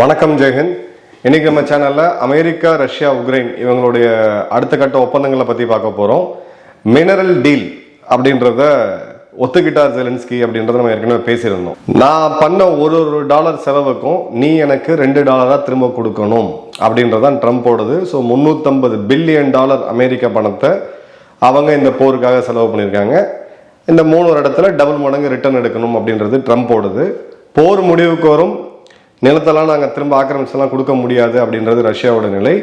வணக்கம் ஜெயஹிந்த் இன்னைக்கு நம்ம சேனல்ல அமெரிக்கா ரஷ்யா உக்ரைன் இவங்களுடைய அடுத்த கட்ட ஒப்பந்தங்களை பத்தி பார்க்க போறோம். மினரல் டீல் அப்படின்றத ஒத்துக்கிட்டார் ஜெலன்ஸ்கி அப்படின்றத நம்ம ஏற்கனவே பேசியிருந்தோம். நான் பண்ண ஒரு ஒரு டாலர் செலவுக்கும் நீ எனக்கு ரெண்டு டாலரா திரும்ப கொடுக்கணும் அப்படின்றதான் ட்ரம்ப்போடது ஸோ முந்நூற்றம்பது பில்லியன் டாலர் அமெரிக்க பணத்தை அவங்க இந்த போருக்காக செலவு பண்ணியிருக்காங்க. இந்த மூணு வருடத்தில் இடத்துல டபுள் மடங்கு ரிட்டர்ன் எடுக்கணும் அப்படின்றது ட்ரம்ப்போடது போர் முடிவுக்கு வரும். நிலத்தெல்லாம் நாங்கள் திரும்ப ஆக்கிரமிச்செல்லாம் கொடுக்க முடியாது அப்படின்றது ரஷ்யாவோட நிலை.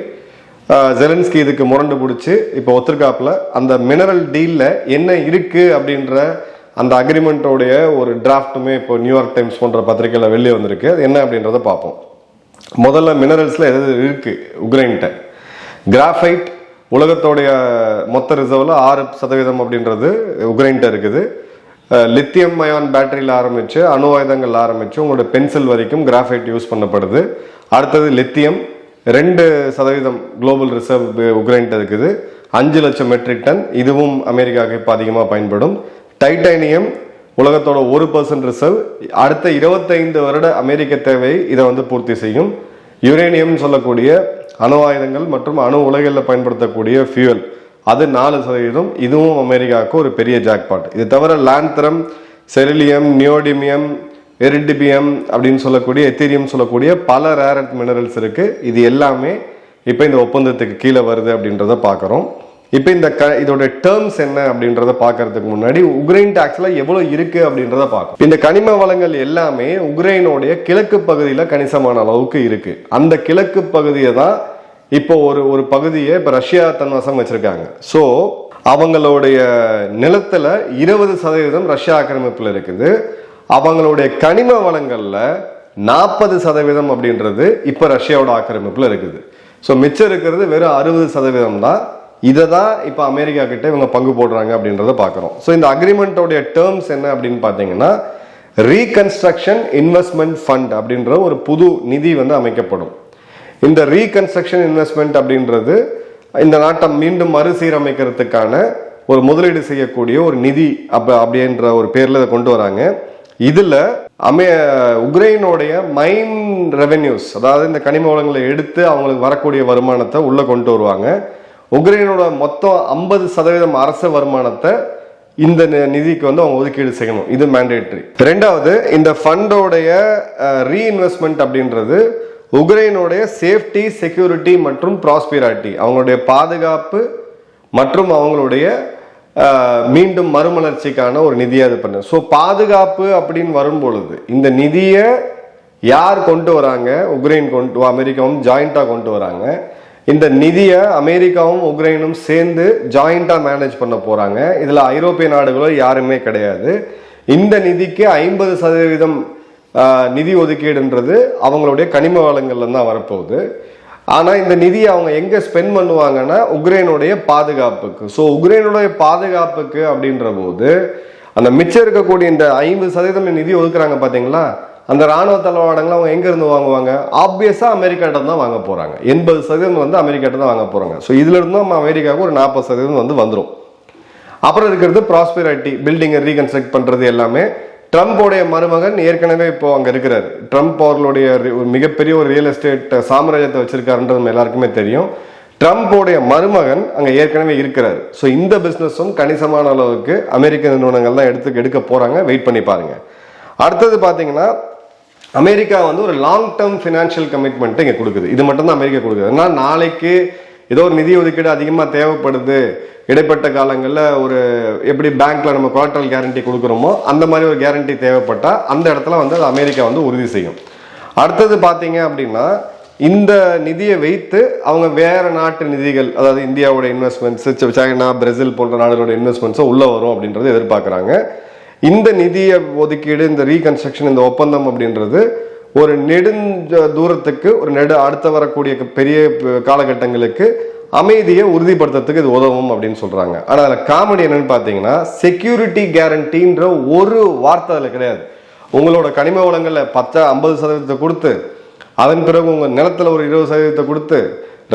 ஜெலன்ஸ்கி இதுக்கு முரண்டு பிடிச்சி இப்போ ஒத்துருக்காப்பில் அந்த மினரல் டீலில் என்ன இருக்குது அப்படின்ற அந்த அக்ரிமெண்ட்டோடைய ஒரு டிராஃப்ட்டுமே இப்போ நியூயார்க் டைம்ஸ் போன்ற பத்திரிகையில் வெளியே வந்திருக்கு. அது என்ன அப்படின்றத பார்ப்போம். முதல்ல மினரல்ஸில் எது இருக்குது உக்ரைன்கிட்ட? கிராஃபைட் உலகத்தோடைய மொத்த ரிசர்வில் ஆறு சதவீதம் அப்படின்றது உக்ரைன்கிட்ட இருக்குது. லித்தியம் அயான் பேட்டரியில் ஆரம்பித்து அணு ஆயுதங்கள் ஆரம்பித்து உங்களோட பென்சில் வரைக்கும் கிராஃபைட் யூஸ் பண்ணப்படுது. அடுத்தது லித்தியம் ரெண்டு சதவீதம் குளோபல் ரிசர்வ் உக்ரைன்ட்டு இருக்குது. அஞ்சு லட்சம் மெட்ரிக் டன் இதுவும் அமெரிக்காவுக்கு இப்போ அதிகமாக பயன்படும். டைட்டானியம் உலகத்தோட ஒரு பர்சன்ட் ரிசர்வ் அடுத்த இருபத்தைந்து வருட அமெரிக்க தேவை இதை வந்து பூர்த்தி செய்யும். யுரேனியம் சொல்லக்கூடிய அணு ஆயுதங்கள் மற்றும் அணு உலகில் பயன்படுத்தக்கூடிய ஃபியூயல் அது நாலு சதவீதம். இதுவும் அமெரிக்காவுக்கு ஒரு பெரிய ஜாக்பாட் இது தவிர லான்தரம் செரிலியம் நியோடிமியம் எரிடிபியம் அப்படின்னு சொல்லக்கூடிய எத்தீரியம் சொல்லக்கூடிய பல ரேரட் மினரல்ஸ் இருக்கு. இது எல்லாமே இப்போ இந்த ஒப்பந்தத்துக்கு கீழே வருது அப்படின்றத பார்க்குறோம் இப்போ இந்த க இதோட டேர்ம்ஸ் என்ன அப்படின்றத பார்க்கறதுக்கு முன்னாடி உக்ரைன் ஆக்சுவலாக எவ்வளோ இருக்கு அப்படின்றத பார்க்கும் இந்த கனிம வளங்கள் எல்லாமே உக்ரைனுடைய கிழக்கு பகுதியில் கணிசமான அளவுக்கு இருக்கு. அந்த கிழக்கு பகுதியை தான் இப்போ ஒரு ஒரு பகுதியை இப்போ ரஷ்யா தன் வசம் வச்சிருக்காங்க. ஸோ அவங்களுடைய நிலத்துல இருபது சதவீதம் ரஷ்யா ஆக்கிரமிப்பில் இருக்குது. அவங்களுடைய கனிம வளங்கள்ல நாற்பது சதவீதம் அப்படின்றது இப்போ ரஷ்யாவோட ஆக்கிரமிப்பில் இருக்குது. ஸோ மிச்சம் இருக்கிறது வெறும் அறுபது சதவீதம் தான். இதை தான் இப்போ அமெரிக்கா கிட்ட இவங்க பங்கு போடுறாங்க அப்படின்றத பார்க்குறோம் ஸோ இந்த அக்ரிமெண்ட்டோடைய டேர்ம்ஸ் என்ன அப்படின்னு பார்த்தீங்கன்னா ரீகன்ஸ்ட்ரக்ஷன் இன்வெஸ்ட்மெண்ட் ஃபண்ட் அப்படின்ற ஒரு புது நிதி வந்து அமைக்கப்படும். இந்த ரீகன்ஸ்ட்ரக்ஷன் இன்வெஸ்ட்மெண்ட் அப்படின்றது இந்த நாட்டை மீண்டும் மறுசீரமைக்கிறதுக்கான ஒரு முதலீடு செய்யக்கூடிய ஒரு நிதி அப்ப அப்படின்ற ஒரு பேர்ல இதை கொண்டு வராங்க. இதுல அமே உக்ரைனோடைய மைன் ரெவென்யூஸ் அதாவது இந்த கனிம வளங்களை எடுத்து அவங்களுக்கு வரக்கூடிய வருமானத்தை உள்ள கொண்டு வருவாங்க. உக்ரைனோட மொத்தம் ஐம்பது சதவீதம் அரச வருமானத்தை இந்த நிதிக்கு வந்து அவங்க ஒதுக்கீடு செய்யணும். இது மேண்டேட்ரி ரெண்டாவது இந்த ஃபண்டோடைய ரீஇன்வெஸ்ட்மெண்ட் அப்படின்றது உக்ரைனுடைய சேஃப்டி செக்யூரிட்டி மற்றும் ப்ராஸ்பிராட்டி அவங்களுடைய பாதுகாப்பு மற்றும் அவங்களுடைய மீண்டும் மறுமலர்ச்சிக்கான ஒரு நிதியை இது பண்ணு ஸோ பாதுகாப்பு அப்படின்னு வரும் பொழுது இந்த நிதியை யார் கொண்டு வராங்க? உக்ரைன் கொண்டு அமெரிக்காவும் ஜாயிண்டாக கொண்டு வராங்க. இந்த நிதியை அமெரிக்காவும் உக்ரைனும் சேர்ந்து ஜாயிண்டாக மேனேஜ் பண்ண போகிறாங்க இதில் ஐரோப்பிய நாடுகளோ யாருமே கிடையாது. இந்த நிதிக்கு ஐம்பது சதவீதம் நிதி ஒதுக்கீடுன்றது அவங்களுடைய கனிம வளங்கள்ல தான் வரப்போகுது. ஆனால் இந்த நிதியை அவங்க எங்கே ஸ்பெண்ட் பண்ணுவாங்கன்னா உக்ரைனுடைய பாதுகாப்புக்கு. ஸோ உக்ரைனுடைய பாதுகாப்புக்கு அப்படின்ற போது அந்த மிச்சம் இருக்கக்கூடிய இந்த ஐம்பது சதவீதம் நிதி ஒதுக்குறாங்க பார்த்தீங்களா அந்த ராணுவ தளவாடங்களை அவங்க எங்கேருந்து வாங்குவாங்க? ஆப்வியஸாக அமெரிக்காட்ட தான் வாங்க போகிறாங்க எண்பது சதவீதம் வந்து அமெரிக்காட்ட தான் வாங்க போகிறாங்க ஸோ இதுலருந்து நம்ம அமெரிக்காவுக்கு ஒரு நாற்பது சதவீதம் வந்து வந்துடும் அப்புறம் இருக்கிறது ப்ராஸ்பெரிட்டி பில்டிங்கை ரீகன்ஸ்ட்ரக்ட் பண்ணுறது எல்லாமே. ட்ரம்ப்போடைய மருமகன் ஏற்கனவே இப்போ அங்கே இருக்கிறார். ட்ரம்ப் அவர்களுடைய ஒரு மிகப்பெரிய ஒரு ரியல் எஸ்டேட் சாம்ராஜ்யத்தை வச்சிருக்காருன்றது நம்ம எல்லாருக்குமே தெரியும். ட்ரம்ப்போடைய மருமகன் அங்கே ஏற்கனவே இருக்கிறார். ஸோ இந்த பிஸ்னஸும் கணிசமான அளவுக்கு அமெரிக்க நிறுவனங்கள் தான் எடுத்து எடுக்க போகிறாங்க வெயிட் பண்ணி பாருங்க. அடுத்தது பார்த்தீங்கன்னா அமெரிக்கா வந்து ஒரு லாங் டேர்ம் ஃபினான்ஷியல் கமிட்மெண்ட் இங்கே கொடுக்குது. இது மட்டும் தான் அமெரிக்கா கொடுக்குது. ஏன்னா நாளைக்கு ஏதோ ஒரு நிதி ஒதுக்கீடு அதிகமாக தேவைப்படுது. இடைப்பட்ட காலங்களில் ஒரு எப்படி பேங்க்ல நம்ம குவார்டரல் கேரண்டி கொடுக்குறோமோ அந்த மாதிரி ஒரு கேரண்டி தேவைப்பட்டால் அந்த இடத்துல வந்து அது அமெரிக்கா வந்து உறுதி செய்யும். அடுத்தது பார்த்தீங்க அப்படின்னா இந்த நிதியை வைத்து அவங்க வேற நாட்டு நிதிகள் அதாவது இந்தியாவோட இன்வெஸ்ட்மெண்ட்ஸ் சைனா பிரேசில் போன்ற நாடுகளோட இன்வெஸ்ட்மெண்ட்ஸும் உள்ளே வரும் அப்படின்றத எதிர்பார்க்குறாங்க. இந்த நிதியை ஒதுக்கீடு இந்த ரீகன்ஸ்ட்ரக்ஷன் இந்த ஒப்பந்தம் அப்படின்றது ஒரு நெடுஞ்ச தூரத்துக்கு ஒரு நெடு அடுத்த வரக்கூடிய பெரிய காலகட்டங்களுக்கு அமைதியை உறுதிப்படுத்துறதுக்கு இது உதவும் அப்படின்னு சொல்றாங்க. ஆனால் அதில் காமெடி என்னன்னு பார்த்தீங்கன்னா செக்யூரிட்டி கேரண்டின்ற ஒரு வார்த்தை அதில் கிடையாது. உங்களோட கனிம வளங்களில் பத்தா ஐம்பது சதவீதத்தை கொடுத்து அதன் பிறகு உங்கள் நிலத்துல ஒரு இருபது சதவீதத்தை கொடுத்து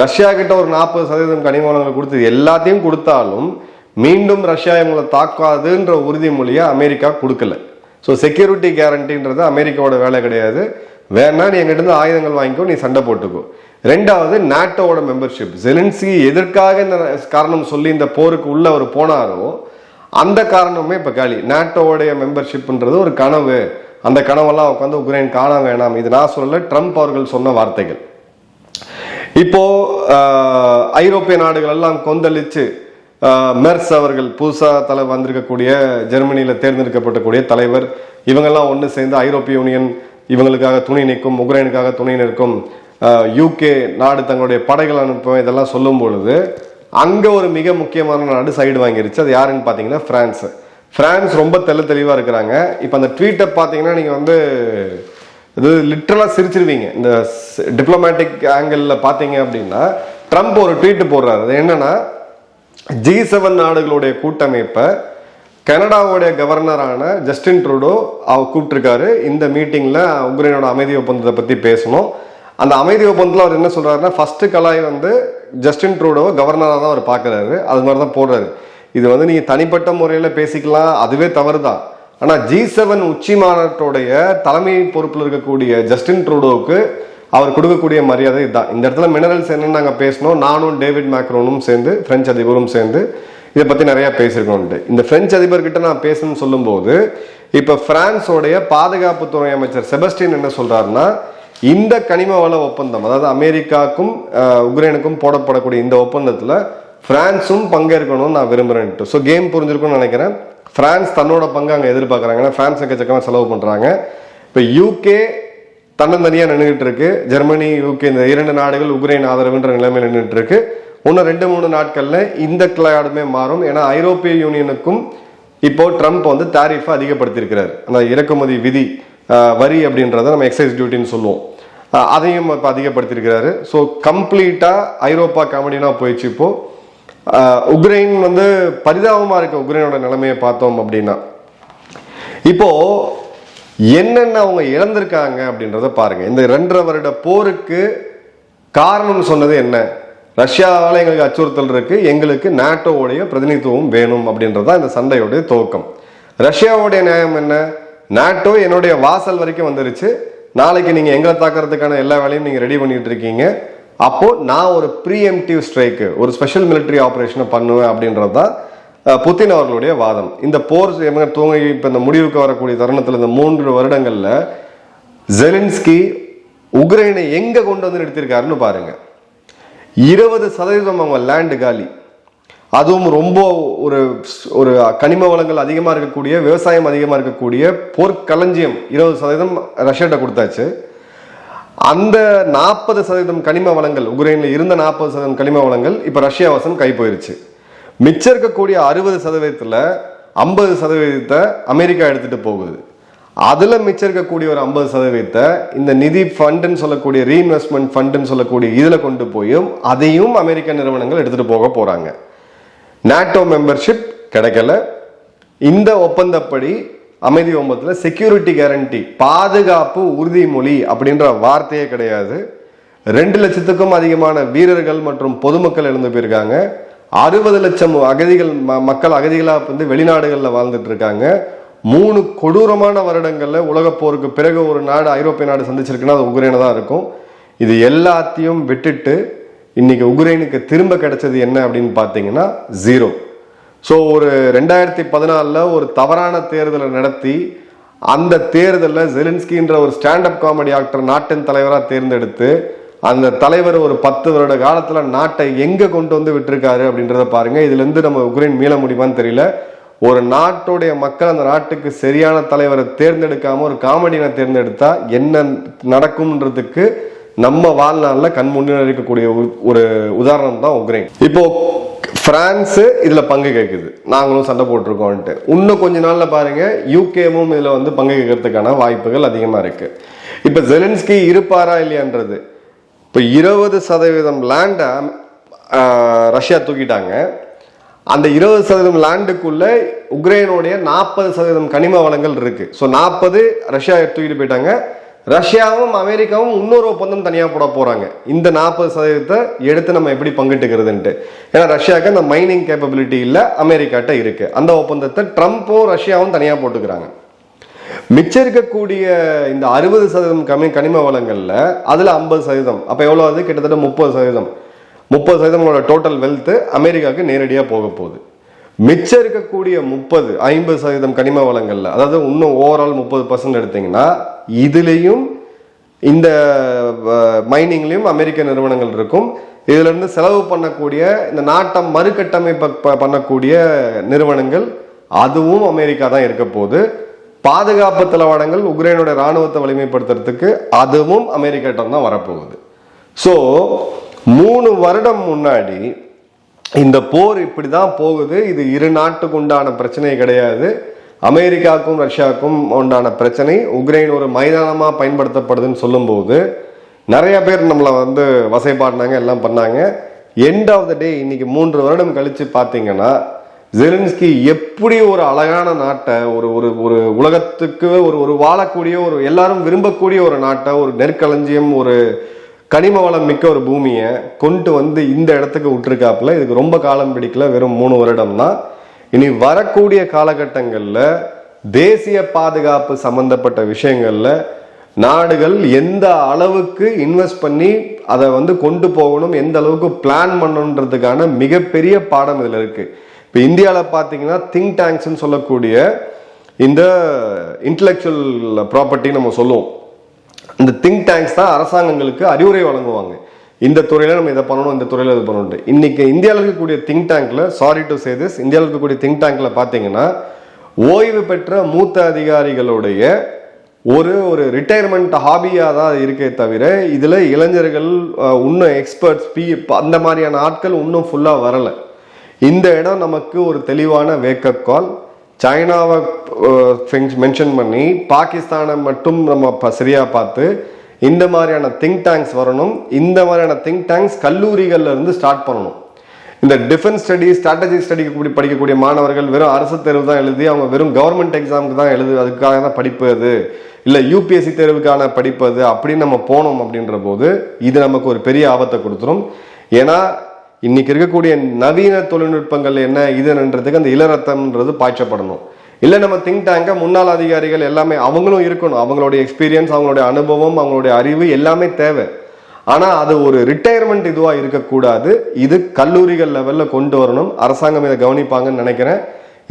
ரஷ்யா கிட்ட ஒரு நாற்பது சதவீதம் கனிம வளங்களை கொடுத்து இது எல்லாத்தையும் கொடுத்தாலும் மீண்டும் ரஷ்யா இவங்களை தாக்காதுன்ற உறுதிமொழியை அமெரிக்கா கொடுக்கல. ஸோ செக்யூரிட்டி கேரண்டின்றது அமெரிக்காவோட வேலை கிடையாது. வேணா நீ எங்கிட்ட இருந்து ஆயுதங்கள் வாங்கிக்கோ நீ சண்டை போட்டுக்கோ. ரெண்டாவது நாட்டோட மெம்பர்ஷிப் ஜெலன்ஸ்கி எதற்காக இந்த காரணம் சொல்லி இந்த போருக்கு உள்ள அவர் போனாரோ அந்த காரணமே இப்போ காலி. நாட்டோடைய மெம்பர்ஷிப்ன்றது ஒரு கனவு. அந்த கனவெல்லாம் உட்காந்து உக்ரைன் காண வேணாம். இது நான் சொல்லல ட்ரம்ப் அவர்கள் சொன்ன வார்த்தைகள். இப்போ ஐரோப்பிய நாடுகள் எல்லாம் கொந்தளிச்சு மெர்ஸ் அவர்கள் புதுசா தலை வந்திருக்கக்கூடிய ஜெர்மனியில் தேர்ந்தெடுக்கப்பட்டக்கூடிய தலைவர். இவங்கெல்லாம் ஒன்று சேர்ந்து ஐரோப்பிய யூனியன் இவங்களுக்காக துணை நிற்கும் உக்ரைனுக்காக துணை நிற்கும் யூகே நாடு தங்களுடைய படைகள் அனுப்பும் இதெல்லாம் சொல்லும் பொழுது அங்கே ஒரு மிக முக்கியமான நாடு சைடு வாங்கிருச்சு. அது யாருன்னு பார்த்தீங்கன்னா பிரான்ஸ். ஃப்ரான்ஸ் ரொம்ப தெள்ள தெளிவாக இருக்கிறாங்க. இப்போ அந்த ட்வீட்டை பார்த்தீங்கன்னா நீங்கள் வந்து இது லிட்ரலாக சிரிச்சிருவீங்க. இந்த டிப்ளமேட்டிக் ஆங்கிளில் பார்த்தீங்க அப்படின்னா ட்ரம்ப் ஒரு ட்வீட்டு போடுறாரு. அது என்னென்னா ஜி செவன் நாடுகளுடைய கூட்டமைப்பை கனடாவுடைய கவர்னரான ஜஸ்டின் ட்ரூடோ அவர் கூப்பிட்டுருக்காரு. இந்த மீட்டிங்கில் உக்ரைனோட அமைதி ஒப்பந்தத்தை பற்றி பேசணும். அந்த அமைதி ஒப்பந்தத்தில் அவர் என்ன சொல்கிறாருன்னா ஃபஸ்ட்டு கலாய் வந்து ஜஸ்டின் ட்ரூடோ கவர்னராக தான் அவர் பார்க்குறாரு அது மாதிரி தான் போடுறாரு. இது வந்து நீங்கள் தனிப்பட்ட முறையில் பேசிக்கலாம். அதுவே தவறு தான் ஆனால் ஜி செவன் உச்சி மாநாட்டோடைய தலைமை பொறுப்பில் இருக்கக்கூடிய ஜஸ்டின் ட்ரூடோவுக்கு அவர் கொடுக்கக்கூடிய மரியாதை இதுதான் இந்த இடத்துல மினரல்ஸ் என்னன்னு நாங்கள் பேசினோம் நானும் டேவிட் மேக்ரோனும் சேர்ந்து பிரெஞ்சு அதிபரும் சேர்ந்து இதை பற்றி நிறையா பேசியிருக்கோம்ட்டு. இந்த பிரெஞ்சு அதிபர்கிட்ட நான் பேசணும்னு சொல்லும்போது இப்போ பிரான்ஸோடைய பாதுகாப்புத்துறை அமைச்சர் செபஸ்டின் என்ன சொல்கிறாருன்னா இந்த கனிம வள ஒப்பந்தம் அதாவது அமெரிக்காவுக்கும் உக்ரைனுக்கும் போடப்படக்கூடிய இந்த ஒப்பந்தத்தில் ஃப்ரான்ஸும் பங்கேற்கணும்னு நான் விரும்புகிறேன்ட்டு ஸோ கேம் புரிஞ்சிருக்கும்னு நினைக்கிறேன். ஃப்ரான்ஸ் தன்னோட பங்கு அங்கே எதிர்பார்க்குறாங்க. ஏன்னா பிரான்ஸ் எக்கச்சக்கமாக செலவு பண்ணுறாங்க இப்போ யூகே தன்னந்தனியாக நின்றுகிட்டு இருக்கு ஜெர்மனி யூகே இந்த இரண்டு நாடுகள் உக்ரைன் ஆதரவுன்ற நிலைமையில் நின்றுட்டு இருக்கு இன்னும் ரெண்டு மூணு நாட்களில் இந்த கிளையாடுமே மாறும். ஏன்னா ஐரோப்பிய யூனியனுக்கும் இப்போ ட்ரம்ப் வந்து தாரிஃபை அதிகப்படுத்தியிருக்கிறார். அந்த இறக்குமதி விதி வரி அப்படின்றத நம்ம எக்ஸைஸ் டியூட்டின்னு சொல்லுவோம். அதையும் இப்போ அதிகப்படுத்தியிருக்கிறாரு. ஸோ கம்ப்ளீட்டாக ஐரோப்பா காமெடினா போயிடுச்சு இப்போ. உக்ரைன் வந்து பரிதாபமாக இருக்க உக்ரைனோட நிலைமையை பார்த்தோம் அப்படின்னா. இப்போ என்னென்ன அவங்க இழந்திருக்காங்க அப்படின்றத பாருங்க. இந்த ரெண்டரை வருட போருக்கு காரணம் சொன்னது என்ன? ரஷ்யாவால் எங்களுக்கு அச்சுறுத்தல் இருக்கு. எங்களுக்கு நாட்டோவுடைய பிரதிநிதித்துவம் வேணும் அப்படின்றது தான் இந்த சண்டையோடைய துவக்கம். ரஷ்யாவுடைய நியாயம் என்ன? நாட்டோ என்னுடைய வாசல் வரைக்கும் வந்துருச்சு. நாளைக்கு நீங்க எங்களை தாக்குறதுக்கான எல்லா வேலையும் நீங்க ரெடி பண்ணிட்டு இருக்கீங்க. அப்போ நான் ஒரு ப்ரீஎம்டிவ் ஸ்ட்ரைக்கு ஒரு ஸ்பெஷல் மிலிட்ரி ஆப்ரேஷனை பண்ணுவேன் அப்படின்றது தான் புத்தின் அவர்களுடைய வாதம். இந்த போர் இவங்க துவங்கி இப்போ இந்த முடிவுக்கு வரக்கூடிய தருணத்தில் இந்த மூன்று வருடங்களில் ஜெலின்ஸ்கி உக்ரைனை எங்க கொண்டு வந்து நிறுத்திருக்காருன்னு பாருங்க. இருபது சதவீதம் அவங்க லேண்டு காலி. அதுவும் ரொம்ப ஒரு ஒரு கனிம வளங்கள் அதிகமாக இருக்கக்கூடிய விவசாயம் அதிகமாக இருக்கக்கூடிய போர்க்களஞ்சியம் இருபது சதவீதம் ரஷ்யாட்ட கொடுத்தாச்சு. அந்த நாற்பது சதவீதம் கனிம வளங்கள் உக்ரைனில் இருந்த நாற்பது சதவீதம் கனிம வளங்கள் இப்போ ரஷ்யா வசம் கை போயிருச்சு மிச்சம் இருக்கக்கூடிய அறுபது சதவீதத்தில் ஐம்பது சதவீதத்தை அமெரிக்கா எடுத்துகிட்டு போகுது. அதில் மிச்சம் இருக்கக்கூடிய ஒரு ஐம்பது சதவீதத்தை இந்த நிதி ஃபண்டுன்னு சொல்லக்கூடிய ரீஇன்வெஸ்ட்மெண்ட் ஃபண்டுன்னு சொல்லக்கூடிய இதில் கொண்டு போயும் அதையும் அமெரிக்க நிறுவனங்கள் எடுத்துகிட்டு போக போகிறாங்க நாட்டோ மெம்பர்ஷிப் கிடைக்கல. இந்த ஒப்பந்தப்படி அமைதி ஒப்பந்தத்தில் செக்யூரிட்டி கேரண்டி பாதுகாப்பு உறுதிமொழி அப்படின்ற வார்த்தையே கிடையாது. ரெண்டு லட்சத்துக்கும் அதிகமான வீரர்கள் மற்றும் பொதுமக்கள் இழந்து போயிருக்காங்க. அறுபது லட்சம் அகதிகள் ம- மக்கள் அகதிகளாக வந்து வெளிநாடுகளில் வாழ்ந்துட்டு இருக்காங்க. மூணு கொடூரமான வருடங்களில் உலகப் போருக்கு பிறகு ஒரு நாடு ஐரோப்பிய நாடு சந்திச்சிருக்குன்னா அது உக்ரைனை தான் இருக்கும். இது எல்லாத்தையும் விட்டுட்டு இன்னைக்கு உக்ரைனுக்கு திரும்ப கிடைச்சது என்ன அப்படின்னு பார்த்தீங்கன்னா ஜீரோ ஸோ ஒரு ரெண்டாயிரத்தி பதினாலில் ஒரு தவறான தேர்தலை நடத்தி அந்த தேர்தலில் ஜெலின்ஸ்கின்ற ஒரு ஸ்டாண்டப் காமெடி ஆக்டர் நாட்டின் தலைவராக தேர்ந்தெடுத்து அந்த தலைவர் ஒரு பத்து வருட காலத்தில் நாட்டை எங்கே கொண்டு வந்து விட்டிருக்காரு அப்படின்றத பாருங்க. இதுலேருந்து நம்ம உக்ரைன் மீள முடியுமான்னு தெரியல. ஒரு நாட்டுடைய மக்கள் அந்த நாட்டுக்கு சரியான தலைவரை தேர்ந்தெடுக்காம ஒரு காமெடியனை தேர்ந்தெடுத்தா என்ன நடக்கும்ன்றதுக்கு நம்ம வாழ்நாளில் கண் முன்னில் இருக்கக்கூடிய ஒரு- ஒரு உதாரணம் தான் உக்ரைன். இப்போ பிரான்ஸ் இதுல பங்கு கேட்குது நாங்களும் சண்டை போட்டிருக்கோம்ட்டு இன்னும் கொஞ்ச நாள்ல பாருங்க யூகேவும் இதுல வந்து பங்கு கேட்கறதுக்கான வாய்ப்புகள் அதிகமா இருக்கு. இப்ப ஜெலன்ஸ்கி இருப்பாரா இல்லையான்றது. இப்போ இருபது சதவீதம் லேண்டை ரஷ்யா தூக்கிட்டாங்க. அந்த இருபது சதவீதம் லேண்டுக்குள்ளே உக்ரைனுடைய நாற்பது சதவீதம் கனிம வளங்கள் இருக்குது ஸோ நாற்பது ரஷ்யா தூக்கிட்டு போயிட்டாங்க. ரஷ்யாவும் அமெரிக்காவும் இன்னொரு ஒப்பந்தம் தனியாக போட போகிறாங்க இந்த நாற்பது சதவீதத்தை எடுத்து நம்ம எப்படி பங்கிட்டுக்கிறதுன்ட்டு. ஏன்னா ரஷ்யாவுக்கு அந்த மைனிங் கேப்பபிலிட்டி இல்லை அமெரிக்காட்ட இருக்குது அந்த ஒப்பந்தத்தை ட்ரம்ப்பும் ரஷ்யாவும் தனியாக போட்டுக்கிறாங்க. மிச்சம் இருக்கக்கூடிய இந்த அறுபது சதவீதம் கம்மி கனிம வளங்களில் அதில் ஐம்பது சதவீதம். அப்போ எவ்வளோ அது கிட்டத்தட்ட முப்பது சதவீதம். முப்பது சதவீதமோட டோட்டல் வெல்த்து அமெரிக்காவுக்கு நேரடியாக போக போகுது. மிச்சம் இருக்கக்கூடிய முப்பது ஐம்பது சதவீதம் கனிம வளங்களில் அதாவது இன்னும் ஓவரால் முப்பது பர்சன்ட் எடுத்தீங்கன்னா இதுலேயும் இந்த மைனிங்லேயும் அமெரிக்க நிறுவனங்கள் இருக்கும். இதிலிருந்து செலவு பண்ணக்கூடிய இந்த நாட்டம் மறுகட்டமைப்பு ப- பண்ணக்கூடிய நிறுவனங்கள் அதுவும் அமெரிக்கா தான் இருக்க போகுது. பாதுகாப்பு தளவாடங்கள் உக்ரைனோட ராணுவத்தை வலிமைப்படுத்துறதுக்கு அதுவும் அமெரிக்காட்டம் தான் வரப்போகுது. ஸோ மூணு வருடம் முன்னாடி இந்த போர் இப்படி தான் போகுது. இது இரு நாட்டுக்கு உண்டான பிரச்சனை கிடையாது. அமெரிக்காவுக்கும் ரஷ்யாவுக்கும் உண்டான பிரச்சனை. உக்ரைன் ஒரு மைதானமாக பயன்படுத்தப்படுதுன்னு சொல்லும்போது நிறைய பேர் நம்மளை வந்து வசைப்பாடினாங்க எல்லாம் பண்ணாங்க. எண்ட் ஆஃப் த டே இன்னைக்கு மூன்று வருடம் கழித்து பார்த்தீங்கன்னா ஜெலின்ஸ்கி எப்படி ஒரு அழகான நாட்டை ஒரு ஒரு ஒரு உலகத்துக்கு ஒரு ஒரு வாழக்கூடிய ஒரு எல்லாரும் விரும்பக்கூடிய ஒரு நாட்டை ஒரு நெற்களஞ்சியம் ஒரு கனிம வளம் மிக்க ஒரு பூமியை கொண்டு வந்து இந்த இடத்துக்கு விட்டுருக்காப்புல. இதுக்கு ரொம்ப காலம் பிடிக்கல வெறும் மூணு வருடம் தான் இனி வரக்கூடிய காலகட்டங்களில் தேசிய பாதுகாப்பு சம்பந்தப்பட்ட விஷயங்களில் நாடுகள் எந்த அளவுக்கு இன்வெஸ்ட் பண்ணி அதை வந்து கொண்டு போகணும் எந்த அளவுக்கு பிளான் பண்ணணுன்றதுக்கான மிகப்பெரிய பாடம் இதில் இருக்குது இப்போ இந்தியாவில் பார்த்தீங்கன்னா திங்க் டேங்க்ஸ்னு சொல்லக்கூடிய இந்த இன்டலெக்சுவல் ப்ராப்பர்ட்டி நம்ம சொல்லுவோம். இந்த திங்க் டேங்க்ஸ் தான் அரசாங்கங்களுக்கு அறிவுரை வழங்குவாங்க. இந்த துறையில் நம்ம இதை பண்ணணும் இந்த துறையில் இது பண்ணணும் இன்னைக்கு இந்தியாவில் இருக்கக்கூடிய திங்க் டேங்க்ல சாரி டு சே திஸ் இந்தியாவில் இருக்கக்கூடிய திங்க் டேங்க்ல பார்த்தீங்கன்னா ஓய்வு பெற்ற மூத்த அதிகாரிகளுடைய ஒரு ஒரு ரிட்டையர்மெண்ட் ஹாபியாக தான் இருக்கே தவிர இதில் இளைஞர்கள் இன்னும் எக்ஸ்பர்ட்ஸ் பி அந்த மாதிரியான ஆட்கள் இன்னும் ஃபுல்லாக வரலை. இந்த இடம் நமக்கு ஒரு தெளிவான வேக்கப் கால் சைனாவை மென்ஷன் பண்ணி பாகிஸ்தானை மட்டும் நம்ம சரியாக பார்த்து இந்த மாதிரியான திங்க் டேங்க்ஸ் வரணும். இந்த மாதிரியான திங்க் டேங்க்ஸ் கல்லூரிகள்ல இருந்து ஸ்டார்ட் பண்ணணும். இந்த டிஃபென்ஸ் ஸ்டடி ஸ்ட்ராட்டஜி ஸ்டடிக்கு கூடி படிக்கக்கூடிய மாணவர்கள் வெறும் அரசு தேர்வு தான் எழுதி அவங்க வெறும் கவர்மெண்ட் எக்ஸாமுக்கு தான் எழுது அதுக்காக தான் படிப்பு அது. இல்லை யூபிஎஸ்சி தேர்வுக்கான படிப்பு அது அப்படின்னு நம்ம போனோம் அப்படின்ற போது இது நமக்கு ஒரு பெரிய ஆபத்தை கொடுத்துரும். ஏன்னா இன்னைக்கு இருக்கக்கூடிய நவீன தொழில்நுட்பங்கள் என்ன இதுன்றதுக்கு அந்த இளரத்தம்ன்றது பாய்ச்சப்படணும். இல்லை நம்ம திங்க் டேங்க முன்னாள் அதிகாரிகள் எல்லாமே அவங்களும் இருக்கணும். அவங்களுடைய எக்ஸ்பீரியன்ஸ் அவங்களுடைய அனுபவம் அவங்களுடைய அறிவு எல்லாமே தேவை. ஆனா அது ஒரு ரிட்டையர்மெண்ட் இதுவாக இருக்கக்கூடாது. இது கல்லூரிகள் லெவல்ல கொண்டு வரணும். அரசாங்கம் இதை கவனிப்பாங்கன்னு நினைக்கிறேன்.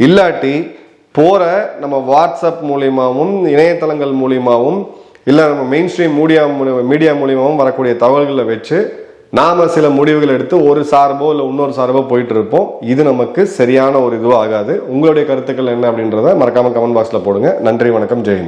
இல்லாட்டி போற நம்ம வாட்ஸ்அப் மூலியமாகவும் இணையதளங்கள் மூலியமாகவும் இல்லை நம்ம மெயின் ஸ்ட்ரீம் மீடியா மீடியா மூலியமாகவும் வரக்கூடிய தகவல்களை வச்சு நாம் சில முடிவுகள் எடுத்து ஒரு சார்போ இல்லை இன்னொரு சார்போ போயிட்டு இருப்போம் இது நமக்கு சரியான ஒரு இதுவாகாது உங்களுடைய கருத்துக்கள் என்ன அப்படின்றத மறக்காமல் கமெண்ட் பாக்ஸில் போடுங்க. நன்றி வணக்கம் ஜெயின்